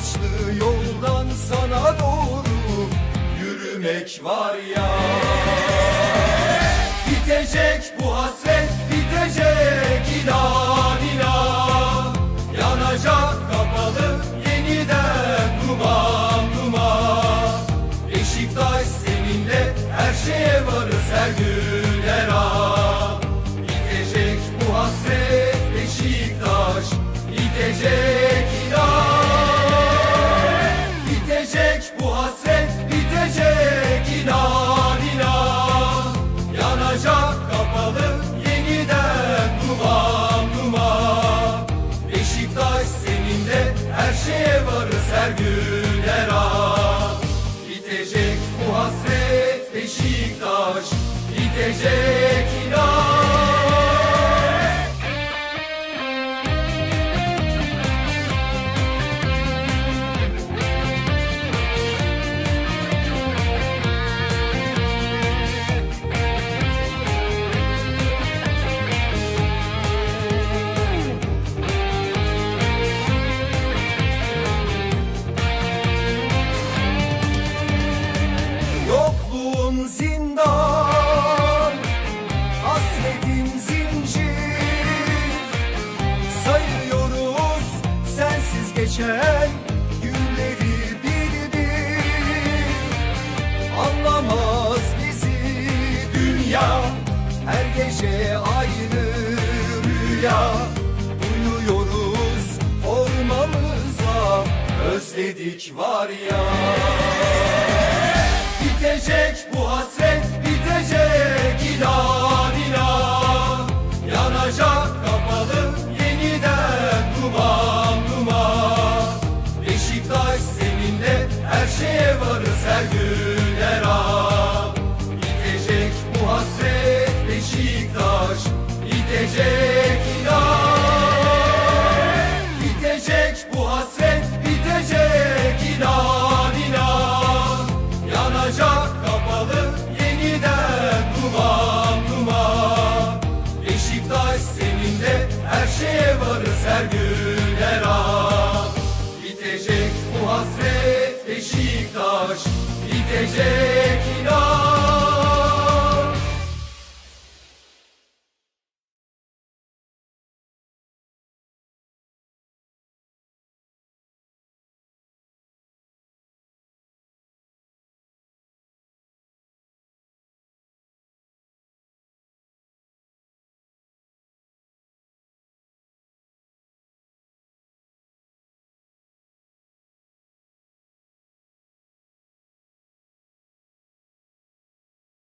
taşlı yoldan sana doğru yürümek var ya. Bitecek bu hasret. tem jeito. geçen günleri bir Anlamaz bizi dünya Her gece aynı rüya. Uyuyoruz formamızla Özledik var ya. her gün her an Bitecek bu hasret Beşiktaş Bitecek inan.